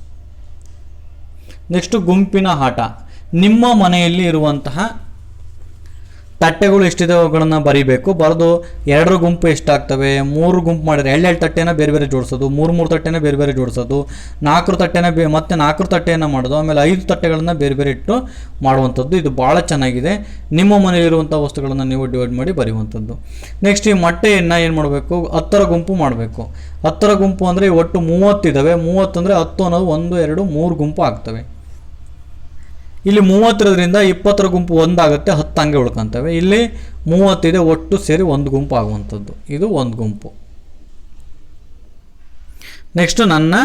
S1: ನೆಕ್ಸ್ಟು ಗುಂಪಿನ ಆಟ. ನಿಮ್ಮ ಮನೆಯಲ್ಲಿ ಇರುವಂತಹ ತಟ್ಟೆಗಳು ಎಷ್ಟಿದೆ ಅವುಗಳನ್ನು ಬರಿಬೇಕು. ಬರೆದು ಎರಡರ ಗುಂಪು ಎಷ್ಟಾಗ್ತವೆ? ಮೂರು ಗುಂಪು ಮಾಡಿದರೆ ಎರಡೆರಡು ತಟ್ಟೆನ ಬೇರೆ ಬೇರೆ ಜೋಡಿಸೋದು, ಮೂರು ಮೂರು ತಟ್ಟೆನ ಬೇರೆ ಬೇರೆ ಜೋಡಿಸೋದು, ನಾಲ್ಕು ತಟ್ಟೆನ ಬೇ ಮತ್ತು ನಾಲ್ಕು ತಟ್ಟೆಯನ್ನು ಮಾಡೋದು, ಆಮೇಲೆ ಐದು ತಟ್ಟೆಗಳನ್ನು ಬೇರೆ ಬೇರೆ ಇಟ್ಟು ಮಾಡುವಂಥದ್ದು. ಇದು ಭಾಳ ಚೆನ್ನಾಗಿದೆ. ನಿಮ್ಮ ಮನೆಯಲ್ಲಿರುವಂಥ ವಸ್ತುಗಳನ್ನು ನೀವು ಡಿವೈಡ್ ಮಾಡಿ ಬರೆಯುವಂಥದ್ದು. ನೆಕ್ಸ್ಟ್ ಈ ಮೊಟ್ಟೆಯನ್ನು ಏನು ಮಾಡಬೇಕು? ಹತ್ತರ ಗುಂಪು ಮಾಡಬೇಕು. ಹತ್ತರ ಗುಂಪು ಅಂದರೆ ಒಟ್ಟು ಮೂವತ್ತಿದ್ದಾವೆ ಮೂವತ್ತಂದರೆ ಹತ್ತು ಅನ್ನೋದು ಒಂದು, ಎರಡು, ಮೂರು ಗುಂಪು ಆಗ್ತವೆ. ಇಲ್ಲಿ ಮೂವತ್ತರಿಂದ ಇಪ್ಪತ್ತರ ಗುಂಪು ಒಂದಾಗುತ್ತೆ, ಹತ್ತು ಹಂಗೆ ಉಳ್ಕೊಂತವೆ. ಇಲ್ಲಿ ಮೂವತ್ತಿದೆ, ಒಟ್ಟು ಸೇರಿ ಒಂದು ಗುಂಪು ಆಗುವಂಥದ್ದು. ಇದು ಒಂದು ಗುಂಪು. ನೆಕ್ಸ್ಟು ನನ್ನ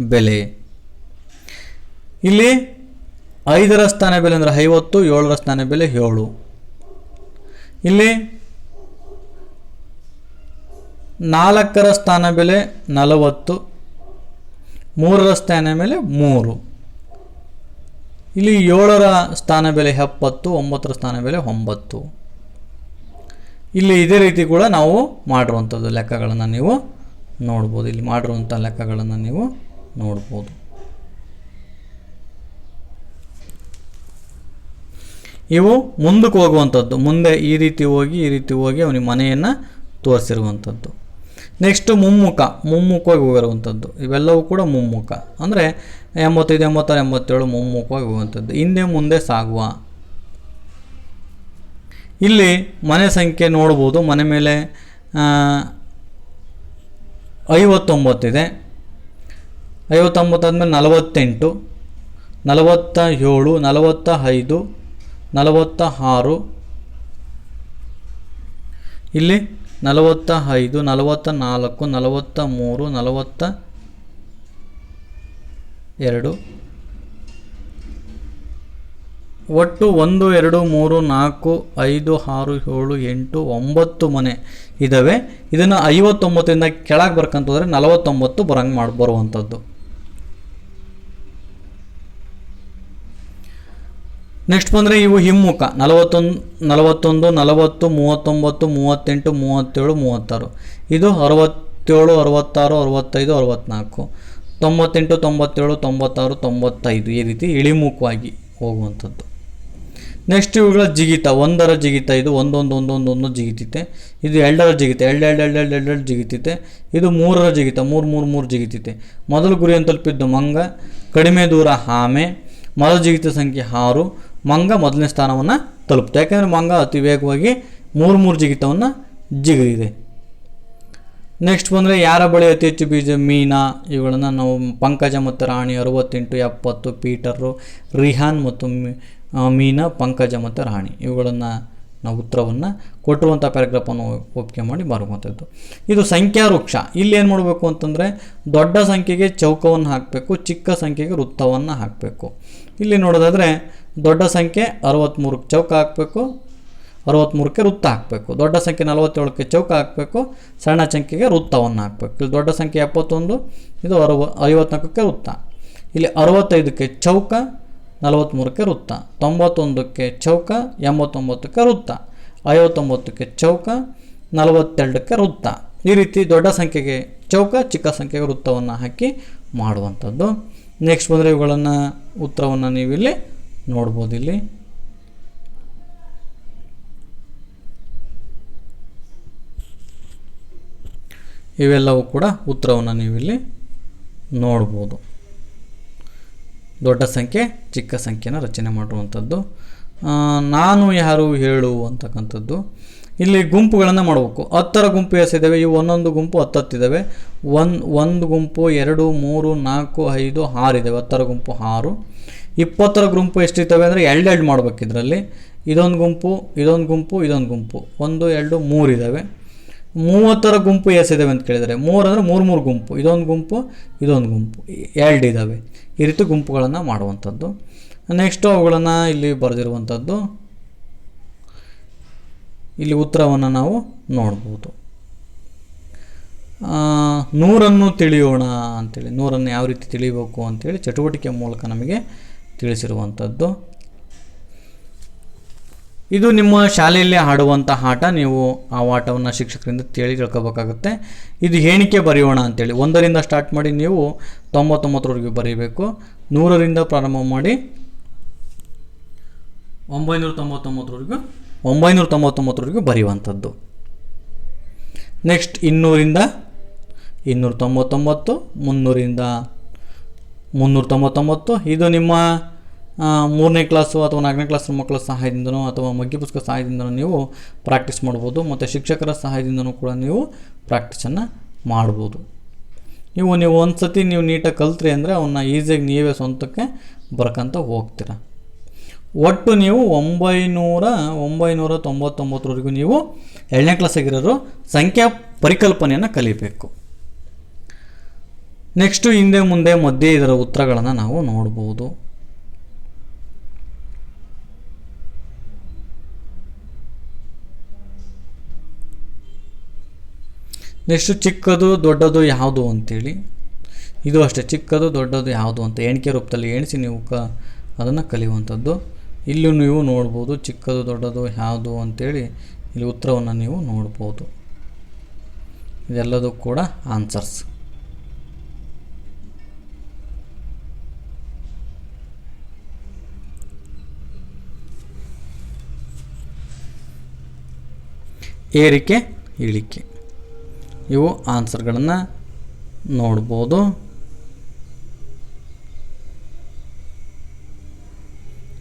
S1: ಬೆಲೆ. ಇಲ್ಲಿ ಐದರ ಸ್ಥಾನ ಬೆಲೆ ಅಂದರೆ ಐವತ್ತು, ಏಳರ ಸ್ಥಾನ ಬೆಲೆ ಏಳು. ಇಲ್ಲಿ ನಾಲ್ಕರ ಸ್ಥಾನ ಬೆಲೆ ನಲವತ್ತು, ಮೂರರ ಸ್ಥಾನ ಮೇಲೆ ಮೂರು. ಇಲ್ಲಿ ಏಳರ ಸ್ಥಾನ ಬೆಲೆ ಎಪ್ಪತ್ತು, ಒಂಬತ್ತರ ಸ್ಥಾನ ಬೆಲೆ ಒಂಬತ್ತು. ಇಲ್ಲಿ ಇದೇ ರೀತಿ ಕೂಡ ನಾವು ಮಾಡಿರುವಂಥದ್ದು ಲೆಕ್ಕಗಳನ್ನು ನೀವು ನೋಡ್ಬೋದು. ಇಲ್ಲಿ ಮಾಡಿರುವಂಥ ಲೆಕ್ಕಗಳನ್ನು ನೀವು ನೋಡ್ಬೋದು. ಇವು ಮುಂದಕ್ಕೆ ಹೋಗುವಂಥದ್ದು. ಮುಂದೆ ಈ ರೀತಿ ಹೋಗಿ, ಈ ರೀತಿ ಹೋಗಿ, ಅವನಿಗೆ ಮನೆಯನ್ನು ತೋರಿಸಿರುವಂಥದ್ದು. ನೆಕ್ಸ್ಟ್ ಮುಮ್ಮುಖ ಮುಮ್ಮುಖವಾಗಿ ಹೋಗಿರುವಂಥದ್ದು ಇವೆಲ್ಲವೂ ಕೂಡ ಮುಮ್ಮುಖ ಅಂದರೆ ಎಂಬತ್ತೈದು, ಎಂಬತ್ತಾರು, ಎಂಬತ್ತೇಳು ಮುಮ್ಮುಖವಾಗಿ ಹೋಗುವಂಥದ್ದು ಹಿಂದೆ, ಮುಂದೆ ಸಾಗುವ. ಇಲ್ಲಿ ಮನೆ ಸಂಖ್ಯೆ ನೋಡ್ಬೋದು. ಮನೆ ಮೇಲೆ ಐವತ್ತೊಂಬತ್ತಿದೆ. ಐವತ್ತೊಂಬತ್ತಾದಮೇಲೆ ನಲವತ್ತೆಂಟು ನಲವತ್ತ ಏಳು ನಲವತ್ತ ಐದು ನಲವತ್ತ ಆರು ಇಲ್ಲಿ ನಲವತ್ತ ಐದು, ನಲವತ್ತ ನಾಲ್ಕು, ನಲವತ್ತ ಮೂರು, ನಲವತ್ತ ಎರಡು. ಒಟ್ಟು ಒಂದು, ಎರಡು, ಮೂರು, ನಾಲ್ಕು, ಐದು, ಆರು, ಏಳು, ಎಂಟು, ಒಂಬತ್ತು ಮನೆ ಇದ್ದಾವೆ ಇದನ್ನು ಐವತ್ತೊಂಬತ್ತರಿಂದ ಕೆಳಗೆ ಬರ್ಕಂತ ಹೋದರೆ ನಲವತ್ತೊಂಬತ್ತು ಬರಂಗೆ ಮಾಡಿ ಬರುವಂಥದ್ದು ನೆಕ್ಸ್ಟ್ ಬಂದರೆ ಇವು ಹಿಮ್ಮುಖ. ನಲವತ್ತೊಂದು ನಲವತ್ತೊಂದು, ನಲವತ್ತು, ಮೂವತ್ತೊಂಬತ್ತು, ಮೂವತ್ತೆಂಟು, ಮೂವತ್ತೇಳು, ಮೂವತ್ತಾರು. ಇದು ಅರವತ್ತೇಳು, ಅರವತ್ತಾರು, ಅರವತ್ತೈದು ಅರವತ್ತ್ನಾಲ್ಕು ತೊಂಬತ್ತೆಂಟು, ತೊಂಬತ್ತೇಳು, ತೊಂಬತ್ತಾರು, ತೊಂಬತ್ತೈದು. ಈ ರೀತಿ ಇಳಿಮುಖವಾಗಿ ಹೋಗುವಂಥದ್ದು. ನೆಕ್ಸ್ಟ್ ಇವುಗಳ ಜಿಗಿತ. ಒಂದರ ಜಿಗಿತ ಇದು, ಒಂದೊಂದು ಒಂದೊಂದು, ಒಂದು ಜಿಗಿತಿತ್ತೆ ಇದು ಎರಡರ ಜಿಗಿತ. ಎರಡು ಎರಡು ಎರಡು ಎರಡು ಎರಡು ಜಿಗಿತಿತ್ತೆ ಇದು ಮೂರರ ಜಿಗಿತ. ಮೂರು ಮೂರು ಮೂರು ಜಿಗಿತಿತ್ತೆ ಮೊದಲು ಗುರಿಯನ್ನು ತಲುಪಿದ್ದು ಮಂಗ, ಕಡಿಮೆ ದೂರ ಆಮೆ ಮೊದಲ ಜಿಗಿತ ಸಂಖ್ಯೆ ಆರು ಮಂಗ ಮೊದಲನೇ ಸ್ಥಾನವನ್ನು ತಲುಪುತ್ತೆ. ಯಾಕೆಂದರೆ ಮಂಗ ಅತಿ ವೇಗವಾಗಿ ಮೂರು ಮೂರು ಜಿಗಿತವನ್ನು ಜಿಗಿದಿದೆ. ನೆಕ್ಸ್ಟ್ ಬಂದರೆ ಯಾರ ಬಳಿ ಅತಿ ಹೆಚ್ಚು ಬೀಜ? ಮೀನಾ. ಇವುಗಳನ್ನು ನಾವು ಪಂಕಜ ಮತ್ತು ರಾಣಿ ಅರವತ್ತೆಂಟು, ಎಪ್ಪತ್ತು, ಪೀಟರು, ರಿಹಾನ್ ಮತ್ತು ಮೀನಾ, ಪಂಕಜ ಮತ್ತು ರಾಣಿ. ಇವುಗಳನ್ನು ನಾವು ಉತ್ತರವನ್ನು ಕೊಟ್ಟಿರುವಂಥ ಪ್ಯಾರಾಗ್ರಾಫನ್ನು ಒಪ್ಪಿಗೆ ಮಾಡಿ ಬರುವಂಥದ್ದು ಇದು ಸಂಖ್ಯಾ ವೃಕ್ಷ ಇಲ್ಲಿ ಏನು ಮಾಡಬೇಕು ಅಂತಂದರೆ ದೊಡ್ಡ ಸಂಖ್ಯೆಗೆ ಚೌಕವನ್ನು ಹಾಕಬೇಕು, ಚಿಕ್ಕ ಸಂಖ್ಯೆಗೆ ವೃತ್ತವನ್ನು ಹಾಕಬೇಕು. ಇಲ್ಲಿ ನೋಡೋದಾದರೆ ದೊಡ್ಡ ಸಂಖ್ಯೆ ಅರವತ್ತ್ಮೂರಕ್ಕೆ ಚೌಕ ಹಾಕಬೇಕು ಅರವತ್ತ್ಮೂರಕ್ಕೆ ವೃತ್ತ ಹಾಕಬೇಕು. ದೊಡ್ಡ ಸಂಖ್ಯೆ ನಲವತ್ತೇಳಕ್ಕೆ ಚೌಕ ಹಾಕಬೇಕು, ಸಣ್ಣ ಸಂಖ್ಯೆಗೆ ವೃತ್ತವನ್ನು ಹಾಕಬೇಕು. ಇಲ್ಲಿ ದೊಡ್ಡ ಸಂಖ್ಯೆ ಎಪ್ಪತ್ತೊಂದು, ಇದು ಅರವ, ಐವತ್ನಾಲ್ಕಕ್ಕೆ ವೃತ್ತ. ಇಲ್ಲಿ ಅರವತ್ತೈದಕ್ಕೆ ಚೌಕ ನಲವತ್ತ್ಮೂರಕ್ಕೆ ವೃತ್ತ. ತೊಂಬತ್ತೊಂದಕ್ಕೆ ಚೌಕ, ಎಂಬತ್ತೊಂಬತ್ತಕ್ಕೆ ವೃತ್ತ. ಐವತ್ತೊಂಬತ್ತಕ್ಕೆ ಚೌಕ, ನಲವತ್ತೆರಡಕ್ಕೆ ವೃತ್ತ. ಈ ರೀತಿ ದೊಡ್ಡ ಸಂಖ್ಯೆಗೆ ಚೌಕ, ಚಿಕ್ಕ ಸಂಖ್ಯೆಗೆ ವೃತ್ತವನ್ನು ಹಾಕಿ ಮಾಡುವಂಥದ್ದು. ನೆಕ್ಸ್ಟ್ ಬಂದರೆ ಇವುಗಳನ್ನು ಉತ್ತರವನ್ನು ನೀವಿಲ್ಲಿ ನೋಡ್ಬೋದು ಇಲ್ಲಿ. ಇವೆಲ್ಲವೂ ಕೂಡ ಉತ್ತರವನ್ನು ನೀವಿಲ್ಲಿ ನೋಡ್ಬೋದು. ದೊಡ್ಡ ಸಂಖ್ಯೆ, ಚಿಕ್ಕ ಸಂಖ್ಯೆನ ರಚನೆ ಮಾಡುವಂಥದ್ದು. ನಾನು ಯಾರು ಹೇಳು ಅಂತಕ್ಕಂಥದ್ದು. ಇಲ್ಲಿ ಗುಂಪುಗಳನ್ನು ಮಾಡಬೇಕು. ಹತ್ತರ ಗುಂಪು ಎಷ್ಟಿದ್ದಾವೆ ಇವು ಒಂದೊಂದು ಗುಂಪು ಹತ್ತತ್ತಿದ್ದಾವೆ ಒಂದು ಒಂದು ಗುಂಪು, ಎರಡು, ಮೂರು, ನಾಲ್ಕು, ಐದು, ಆರು ಇದ್ದಾವೆ ಹತ್ತರ ಗುಂಪು ಆರು. ಇಪ್ಪತ್ತರ ಗುಂಪು ಎಷ್ಟಿರ್ತವೆ ಅಂದರೆ ಎರಡು ಎರಡು ಮಾಡ್ಬೇಕು ಇದರಲ್ಲಿ. ಇದೊಂದು ಗುಂಪು ಇದೊಂದು ಗುಂಪು ಇದೊಂದು ಗುಂಪು. ಒಂದು, ಎರಡು, ಮೂರು ಇದ್ದಾವೆ ಮೂವತ್ತರ ಗುಂಪು ಎಷ್ಟಿದ್ದಾವೆ ಅಂತ ಕೇಳಿದರೆ, ಮೂರು ಅಂದರೆ ಮೂರು ಮೂರು ಗುಂಪು. ಇದೊಂದು ಗುಂಪು ಇದೊಂದು ಗುಂಪು. ಎರಡು ಇದ್ದಾವೆ ಈ ರೀತಿ ಗುಂಪುಗಳನ್ನು ಮಾಡುವಂಥದ್ದು. ನೆಕ್ಸ್ಟು ಅವುಗಳನ್ನು ಇಲ್ಲಿ ಬರೆದಿರುವಂಥದ್ದು. ಇಲ್ಲಿ ಉತ್ತರವನ್ನು ನಾವು ನೋಡ್ಬೋದು. ನೂರನ್ನು ತಿಳಿಯೋಣ ಅಂತೇಳಿ. ನೂರನ್ನು ಯಾವ ರೀತಿ ತಿಳಿಬೇಕು ಅಂತೇಳಿ ಚಟುವಟಿಕೆ ಮೂಲಕ ನಮಗೆ ತಿಳಿಸಿರುವಂಥದ್ದು. ಇದು ನಿಮ್ಮ ಶಾಲೆಯಲ್ಲಿ ಆಡುವಂಥ ಆಟ. ನೀವು ಆ ಆಟವನ್ನು ಶಿಕ್ಷಕರಿಂದ ತಿಳಿ ತಿಳ್ಕೊಬೇಕಾಗುತ್ತೆ. ಇದು ಹೇಳಿಕೆ ಬರೆಯೋಣ ಅಂತೇಳಿ. ಒಂದರಿಂದ ಸ್ಟಾರ್ಟ್ ಮಾಡಿ ನೀವು ತೊಂಬತ್ತೊಂಬತ್ತರವರೆಗೂ ಬರೀಬೇಕು. ನೂರರಿಂದ ಪ್ರಾರಂಭ ಮಾಡಿ ಒಂಬೈನೂರ ತೊಂಬತ್ತೊಂಬತ್ತರವರೆಗೂ ಒಂಬೈನೂರ ತೊಂಬತ್ತೊಂಬತ್ತರವರೆಗೂ ಬರೆಯುವಂಥದ್ದು. ನೆಕ್ಸ್ಟ್ ಇನ್ನೂರಿಂದ ಇನ್ನೂರ ತೊಂಬತ್ತೊಂಬತ್ತು ಮುನ್ನೂರಿಂದ ಮುನ್ನೂರ ತೊಂಬತ್ತೊಂಬತ್ತು ಇದು ನಿಮ್ಮ ಮೂರನೇ ಕ್ಲಾಸು ಅಥವಾ ನಾಲ್ಕನೇ ಕ್ಲಾಸ್ ಮಕ್ಕಳ ಸಹಾಯದಿಂದನೋ ಅಥವಾ ಮಗ್ಗಿ ಪುಸ್ತಕ ಸಹಾಯದಿಂದನೂ ನೀವು ಪ್ರಾಕ್ಟೀಸ್ ಮಾಡ್ಬೋದು. ಮತ್ತು ಶಿಕ್ಷಕರ ಸಹಾಯದಿಂದನೂ ಕೂಡ ನೀವು ಪ್ರಾಕ್ಟೀಸನ್ನು ಮಾಡ್ಬೋದು. ನೀವು ನೀವು ಒಂದು ಸತಿ ನೀವು ನೀಟಾಗಿ ಕಲ್ತ್ರಿ ಅಂದರೆ ಅವನ್ನ ಈಸಿಯಾಗಿ ನೀವೇ ಸ್ವಂತಕ್ಕೆ ಬರ್ಕಂತ ಹೋಗ್ತೀರ. ಒಟ್ಟು ನೀವು ಒಂಬೈನೂರ ಒಂಬೈನೂರ ತೊಂಬತ್ತೊಂಬತ್ತರವರೆಗೂ ನೀವು ಏಳನೇ ಕ್ಲಾಸಾಗಿರೋರು ಸಂಖ್ಯಾ ಪರಿಕಲ್ಪನೆಯನ್ನು ಕಲಿಬೇಕು. ನೆಕ್ಸ್ಟು ಹಿಂದೆ ಮುಂದೆ ಮಧ್ಯೆ ಇದರ ಉತ್ತರಗಳನ್ನು ನಾವು ನೋಡ್ಬೋದು. ನೆಕ್ಸ್ಟು ಚಿಕ್ಕದು ದೊಡ್ಡದು ಯಾವುದು ಅಂತೇಳಿ. ಇದು ಅಷ್ಟೇ, ಚಿಕ್ಕದು ದೊಡ್ಡದು ಯಾವುದು ಅಂತ ಎಣಿಕೆ ರೂಪದಲ್ಲಿ ಎಣಿಸಿ ನೀವು ಕ ಅದನ್ನು ಕಲಿಯುವಂಥದ್ದು. ಇಲ್ಲೂ ನೀವು ನೋಡ್ಬೋದು ಚಿಕ್ಕದು ದೊಡ್ಡದು ಯಾವುದು ಅಂತೇಳಿ ಇಲ್ಲಿ ಉತ್ತರವನ್ನು ನೀವು ನೋಡ್ಬೋದು. ಇದೆಲ್ಲದೂ ಕೂಡ ಆನ್ಸರ್ಸ್ ಏರಿಕೆ, ಇಳಿಕೆ. ಇವು ಆನ್ಸರ್ಗಳನ್ನು ನೋಡ್ಬೋದು.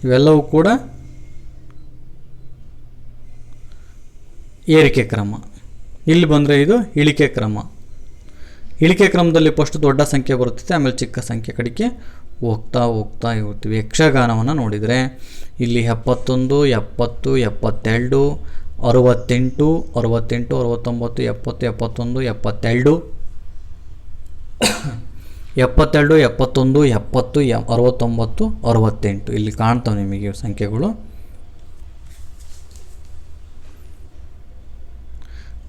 S1: ಇವೆಲ್ಲವೂ ಕೂಡ ಏರಿಕೆ ಕ್ರಮ. ಇಲ್ಲಿ ಬಂದರೆ ಇದು ಇಳಿಕೆ ಕ್ರಮ. ಇಳಿಕೆ ಕ್ರಮದಲ್ಲಿ ಫಸ್ಟ್ ದೊಡ್ಡ ಸಂಖ್ಯೆ ಬರುತ್ತದೆ, ಆಮೇಲೆ ಚಿಕ್ಕ ಸಂಖ್ಯೆ ಕಡೆಗೆ ಹೋಗ್ತಾ ಹೋಗ್ತಾ ಇರ್ತೀವಿ ಯಕ್ಷಗಾನವನ್ನು ನೋಡಿದರೆ ಇಲ್ಲಿ ಎಪ್ಪತ್ತೊಂದು, ಎಪ್ಪತ್ತು, ಎಪ್ಪತ್ತೆರಡು ಅರುವತ್ತೆಂಟು, ಅರವತ್ತೆಂಟು, ಅರವತ್ತೊಂಬತ್ತು, ಎಪ್ಪತ್ತು, ಎಪ್ಪತ್ತೊಂದು, ಎಪ್ಪತ್ತೆರಡು. ಎಪ್ಪತ್ತೆರಡು, ಎಪ್ಪತ್ತೊಂದು, ಎಪ್ಪತ್ತು, ಎ, ಅರವತ್ತೊಂಬತ್ತು, ಅರುವತ್ತೆಂಟು. ಇಲ್ಲಿ ಕಾಣ್ತಾವೆ ನಿಮಗೆ ಸಂಖ್ಯೆಗಳು.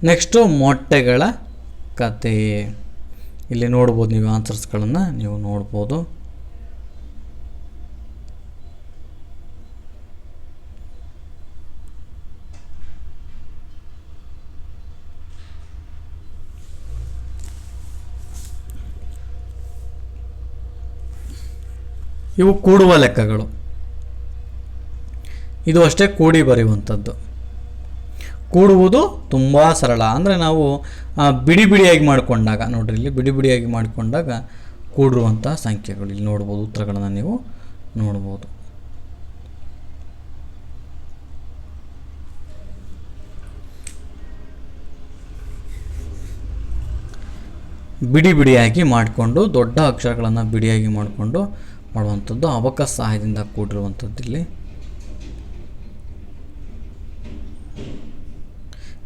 S1: ನೆಕ್ಸ್ಟು ಮೊಟ್ಟೆಗಳ ಕತೆ. ಇಲ್ಲಿ ನೋಡ್ಬೋದು ನೀವು ಆನ್ಸರ್ಸ್ಗಳನ್ನು ನೀವು ನೋಡ್ಬೋದು. ಇವು ಕೂಡುವ ಲೆಕ್ಕಗಳು. ಇದು ಅಷ್ಟೇ ಕೂಡಿ ಬರೆಯುವಂಥದ್ದು. ಕೂಡುವುದು ತುಂಬ ಸರಳ. ಅಂದರೆ ನಾವು ಬಿಡಿ ಬಿಡಿಯಾಗಿ ಮಾಡಿಕೊಂಡಾಗ, ನೋಡ್ರಿ ಇಲ್ಲಿ ಬಿಡಿ ಬಿಡಿಯಾಗಿ ಮಾಡಿಕೊಂಡಾಗ ಕೂಡಿರುವಂಥ ಸಂಖ್ಯೆಗಳು. ಇಲ್ಲಿ ನೋಡ್ಬೋದು, ಉತ್ತರಗಳನ್ನು ನೀವು ನೋಡ್ಬೋದು. ಬಿಡಿ ಬಿಡಿಯಾಗಿ ಮಾಡಿಕೊಂಡು, ದೊಡ್ಡ ಅಕ್ಷರಗಳನ್ನು ಬಿಡಿಯಾಗಿ ಮಾಡಿಕೊಂಡು ಮಾಡುವಂಥದ್ದು ಅವಕ ಸಹಾಯದಿಂದ ಕೂಡಿರುವಂಥದ್ದು ಇಲ್ಲಿ.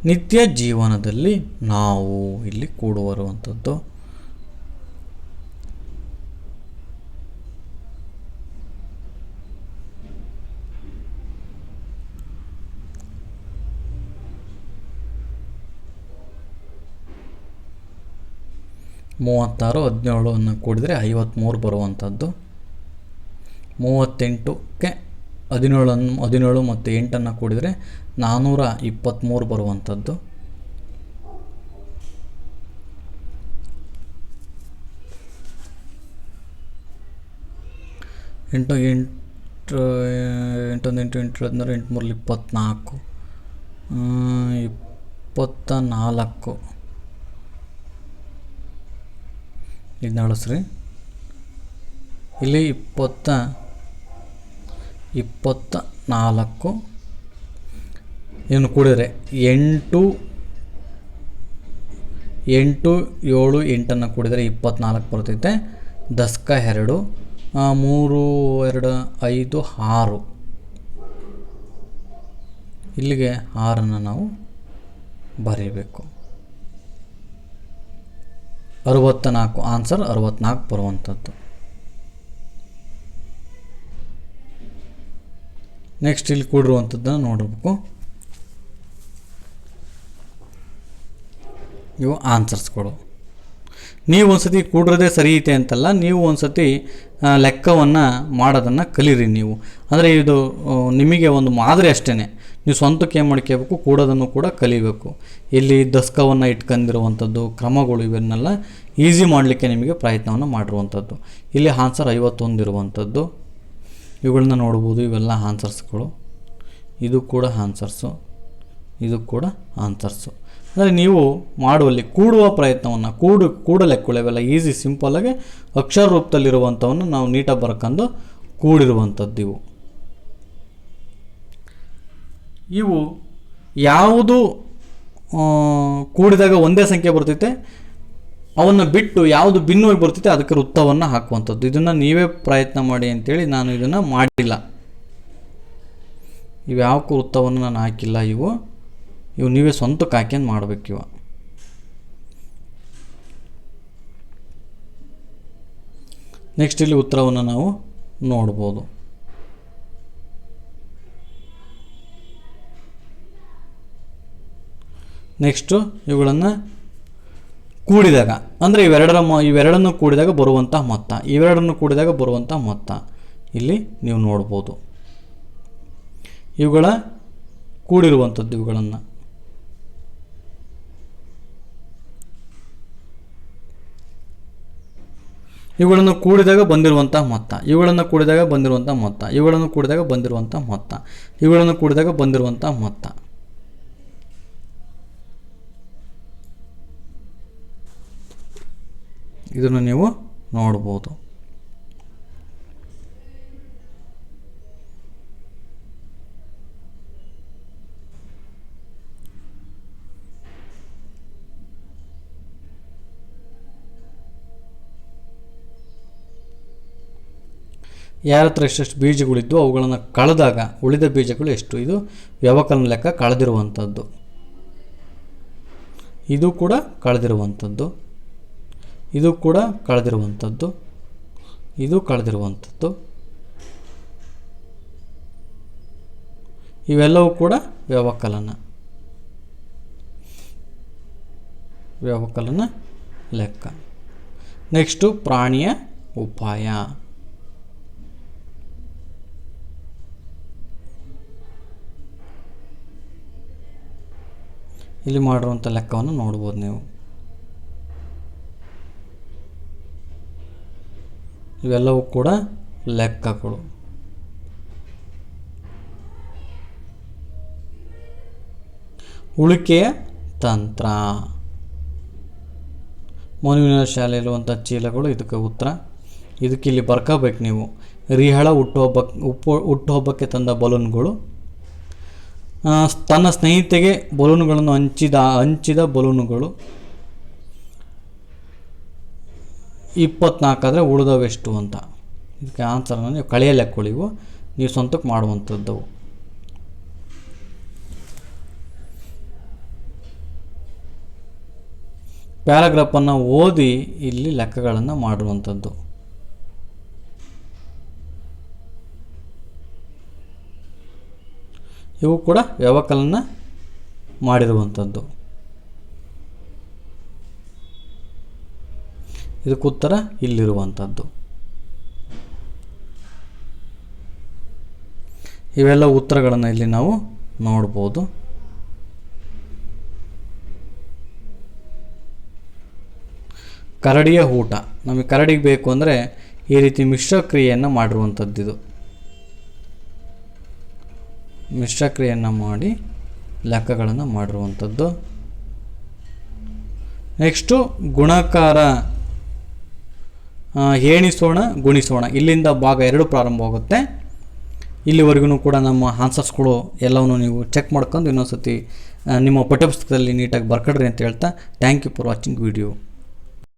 S1: ನಿತ್ಯ ಜೀವನದಲ್ಲಿ ನಾವು ಇಲ್ಲಿ ಕೂಡುವಂಥದ್ದು ಮೂವತ್ತಾರು, ಹದಿನೇಳು ಅನ್ನು ಕೂಡಿದರೆ ಐವತ್ತ್ಮೂರು ಬರುವಂಥದ್ದು. ಮೂವತ್ತೆಂಟಕ್ಕೆ ಹದಿನೇಳನ್ನು ಹದಿನೇಳು ಮತ್ತು ಎಂಟನ್ನು ಕೂಡಿದರೆ ನಾನ್ನೂರ ಇಪ್ಪತ್ತ್ಮೂರು ಬರುವಂಥದ್ದು. ಎಂಟು ಎಂಟು, ಎಂಟೊಂದು, ಎಂಟು ಎಂಟು, ಹದಿನಾರು ಎಂಟುಮೂರಲ್ಲಿ ಇಪ್ಪತ್ತ್ನಾಲ್ಕು ಇಪ್ಪತ್ತ ನಾಲ್ಕು ಇದನ್ನ ಅಳಿಸ್ರಿ. ಇಲ್ಲಿ ಇಪ್ಪತ್ತ ಇಪ್ಪತ್ತ ನಾಲ್ಕು ಇನ್ನು ಕೂಡಿದರೆ ಎಂಟು ಎಂಟು, ಏಳು, ಎಂಟನ್ನು ಕೂಡಿದರೆ ಇಪ್ಪತ್ನಾಲ್ಕು ಬರ್ತೈತೆ. ದಸ್ಕ ಎರಡು ಮೂರು, ಎರಡು, ಐದು, ಆರು. ಇಲ್ಲಿಗೆ ಆರನ್ನು ನಾವು ಬರೀಬೇಕು. ಅರುವತ್ತ ನಾಲ್ಕು ಆನ್ಸರ್ ಅರುವತ್ನಾಲ್ಕು ಬರುವಂಥದ್ದು. ನೆಕ್ಸ್ಟ್ ಇಲ್ಲಿ ಕೂಡಿರುವಂಥದ್ದನ್ನು ನೋಡಬೇಕು. ಇವು ಆನ್ಸರ್ಸ್ಗಳು ನೀವು ಒಂದ್ಸತಿ ಕೂಡ್ರದೇ ಸರಿ ಐತೆ ಅಂತಲ್ಲ, ನೀವು ಒಂದ್ಸತಿ ಲೆಕ್ಕವನ್ನು ಮಾಡೋದನ್ನು ಕಲೀರಿ ನೀವು. ಅಂದರೆ ಇದು ನಿಮಗೆ ಒಂದು ಮಾದರಿ ಅಷ್ಟೇ ನೀವು ಸ್ವಂತಕ್ಕೆ ಏನು ಮಾಡ್ಕೋಬೇಕು ಕೂಡೋದನ್ನು ಕೂಡ ಕಲಿಬೇಕು. ಇಲ್ಲಿ ದಸ್ಕವನ್ನು ಇಟ್ಕೊಂಡಿರುವಂಥದ್ದು ಕ್ರಮಗಳು ಇವನ್ನೆಲ್ಲ ಈಸಿ ಮಾಡಲಿಕ್ಕೆ ನಿಮಗೆ ಪ್ರಯತ್ನವನ್ನು ಮಾಡಿರುವಂಥದ್ದು ಇಲ್ಲಿ ಆನ್ಸರ್ ಐವತ್ತೊಂದು ಇರುವಂಥದ್ದು ಇವುಗಳನ್ನ ನೋಡ್ಬೋದು, ಇವೆಲ್ಲ ಆನ್ಸರ್ಸ್ಗಳು ಇದು ಕೂಡ ಆನ್ಸರ್ಸು ಇದು ಕೂಡ ಆನ್ಸರ್ಸು ಅಂದರೆ ನೀವು ಮಾಡುವಲ್ಲಿ ಕೂಡುವ ಪ್ರಯತ್ನವನ್ನು, ಕೂಡು ಕೂಡ ಲೆಕ್ಕಗಳು ಇವೆಲ್ಲ ಈಸಿ ಸಿಂಪಲ್ಲಾಗಿ ಅಕ್ಷರ ರೂಪದಲ್ಲಿರುವಂಥವನ್ನು ನಾವು ನೀಟಾಗಿ ಬರ್ಕೊಂಡು ಕೂಡಿರುವಂಥದ್ದು ಇವು. ಇವು ಯಾವುದು ಕೂಡಿದಾಗ ಒಂದೇ ಸಂಖ್ಯೆ ಬರ್ತೈತೆ ಅವನ್ನು ಬಿಟ್ಟು ಯಾವುದು ಭಿನ್ನವಾಗಿ ಬರ್ತೈತೆ ಅದಕ್ಕೆ ವೃತ್ತವನ್ನು ಹಾಕುವಂಥದ್ದು. ಇದನ್ನು ನೀವೇ ಪ್ರಯತ್ನ ಮಾಡಿ ಅಂತೇಳಿ ನಾನು ಇದನ್ನು ಮಾಡಿಲ್ಲ. ಇವು ಯಾವಕ್ಕೂ ವೃತ್ತವನ್ನು ನಾನು ಹಾಕಿಲ್ಲ, ಇವು ಇವು ನೀವೇ ಸ್ವಂತಕ್ಕೆ ಹಾಕ್ಯಂದು ಮಾಡ್ಬೇಕು ಇವ. ನೆಕ್ಸ್ಟ್ ಇಲ್ಲಿ ಉತ್ತರವನ್ನು ನಾವು ನೋಡ್ಬೋದು. ನೆಕ್ಸ್ಟು ಇವುಗಳನ್ನು ಕೂಡಿದಾಗ, ಅಂದರೆ ಇವೆರಡರ ಮ, ಇವೆರಡನ್ನು ಕೂಡಿದಾಗ ಬರುವಂಥ ಮೊತ್ತ, ಇವೆರಡನ್ನು ಕೂಡಿದಾಗ ಬರುವಂಥ ಮೊತ್ತ, ಇಲ್ಲಿ ನೀವು ನೋಡ್ಬೋದು. ಇವುಗಳ ಕೂಡಿರುವಂಥದ್ದು ಇವುಗಳನ್ನು. ಇವುಗಳನ್ನು ಕೂಡಿದಾಗ ಬಂದಿರುವಂಥ ಮೊತ್ತ, ಇವುಗಳನ್ನು ಕೂಡಿದಾಗ ಬಂದಿರುವಂಥ ಮೊತ್ತ, ಇವುಗಳನ್ನು ಕೂಡಿದಾಗ ಬಂದಿರುವಂಥ ಮೊತ್ತ, ಇವುಗಳನ್ನು ಕೂಡಿದಾಗ ಬಂದಿರುವಂಥ ಮೊತ್ತ. ಇದನ್ನು ನೀವು ನೋಡ್ಬೋದು. ಯಾರ ಹತ್ರ ಎಷ್ಟೆಷ್ಟು ಬೀಜಗಳಿದ್ದು ಅವುಗಳನ್ನು ಕಳೆದಾಗ, ಉಳಿದ ಬೀಜಗಳು ಎಷ್ಟು? ಇದು ವ್ಯವಕಲನ ಲೆಕ್ಕ ಕಳೆದಿರುವಂಥದ್ದು. ಇದು ಕೂಡ ಕಳೆದಿರುವಂಥದ್ದು. ಇದು ಕೂಡ ಕಳೆದಿರುವಂಥದ್ದು. ಇದು ಕಳೆದಿರುವಂಥದ್ದು. ಇವೆಲ್ಲವೂ ಕೂಡ ವ್ಯವಕಲನ. ವ್ಯವಕಲನ ಲೆಕ್ಕ. ನೆಕ್ಸ್ಟು ಪ್ರಾಣಿಯ ಉಪಾಯ. ಇಲ್ಲಿ ಮಾಡಿರುವಂಥ ಲೆಕ್ಕವನ್ನು ನೋಡ್ಬೋದು ನೀವು. ಇವೆಲ್ಲವೂ ಕೂಡ ಲೆಕ್ಕಗಳು. ಉಳಿಕೆಯ ತಂತ್ರ. ಮನುವಿನ ಶಾಲೆಯಲ್ಲಿರುವಂಥ ಚೀಲಗಳು, ಇದಕ್ಕೆ ಉತ್ತರ. ಇದಕ್ಕೆ ಇಲ್ಲಿ ಬರ್ಕೋಬೇಕು ನೀವು. ರಿಹಳ ಹುಟ್ಟುಹಬ್ಬಕ್ಕೆ ಉಪ್ಪು ಹುಟ್ಟುಹಬ್ಬಕ್ಕೆ ತಂದ ಬಲೂನ್ಗಳು. ತನ್ನ ಸ್ನೇಹಿತೆಗೆ ಬಲೂನುಗಳನ್ನು ಹಂಚಿದ ಹಂಚಿದ ಬಲೂನುಗಳು. ಇಪ್ಪತ್ನಾಲ್ಕಾದರೆ ಉಳಿದವೆಷ್ಟು ಅಂತ. ಇದಕ್ಕೆ ಆನ್ಸರ್ನ ನೀವು ಕಳೆಯ ಲೆಕ್ಕಗಳಿವು ನೀವು ಸ್ವಂತಕ್ಕೆ ಮಾಡುವಂಥದ್ದು. ಪ್ಯಾರಾಗ್ರಾಫನ್ನು ಓದಿ ಇಲ್ಲಿ ಲೆಕ್ಕಗಳನ್ನು ಮಾಡುವಂಥದ್ದು ಇವು ಕೂಡ ವ್ಯವಕಲನ ಮಾಡಿರುವಂಥದ್ದು. ಇದಕ್ಕೆ ಉತ್ತರ ಇಲ್ಲಿರುವಂಥದ್ದು. ಇವೆಲ್ಲ ಉತ್ತರಗಳನ್ನು ಇಲ್ಲಿ ನಾವು ನೋಡ್ಬೋದು. ಕರಡಿಯ ಊಟ. ನಮಗೆ ಕರಡಿಗೆ ಬೇಕು ಅಂದರೆ ಈ ರೀತಿ ಮಿಶ್ರಕ್ರಿಯೆಯನ್ನು ಮಾಡಿರುವಂಥದ್ದಿದು ಮಿಶ್ರಕ್ರಿಯೆಯನ್ನು ಮಾಡಿ ಲೆಕ್ಕಗಳನ್ನು ಮಾಡಿರುವಂಥದ್ದು. ನೆಕ್ಸ್ಟು ಗುಣಕಾರ ಎಣಿಸೋಣ ಗುಣಿಸೋಣ. ಇಲ್ಲಿಂದ ಭಾಗ ಎರಡು ಪ್ರಾರಂಭವಾಗುತ್ತೆ. ಇಲ್ಲಿವರೆಗೂ ಕೂಡ ನಮ್ಮ ಆನ್ಸರ್ಸ್ಗಳು ಎಲ್ಲವನ್ನು ನೀವು ಚೆಕ್ ಮಾಡ್ಕೊಂಡು ಇನ್ನೊಂದು ಸತಿ ನಿಮ್ಮ ಪಠ್ಯಪುಸ್ತಕದಲ್ಲಿ ನೀಟಾಗಿ ಬರ್ಕೊಡ್ರಿ ಅಂತ ಹೇಳ್ತಾ thank you for watching video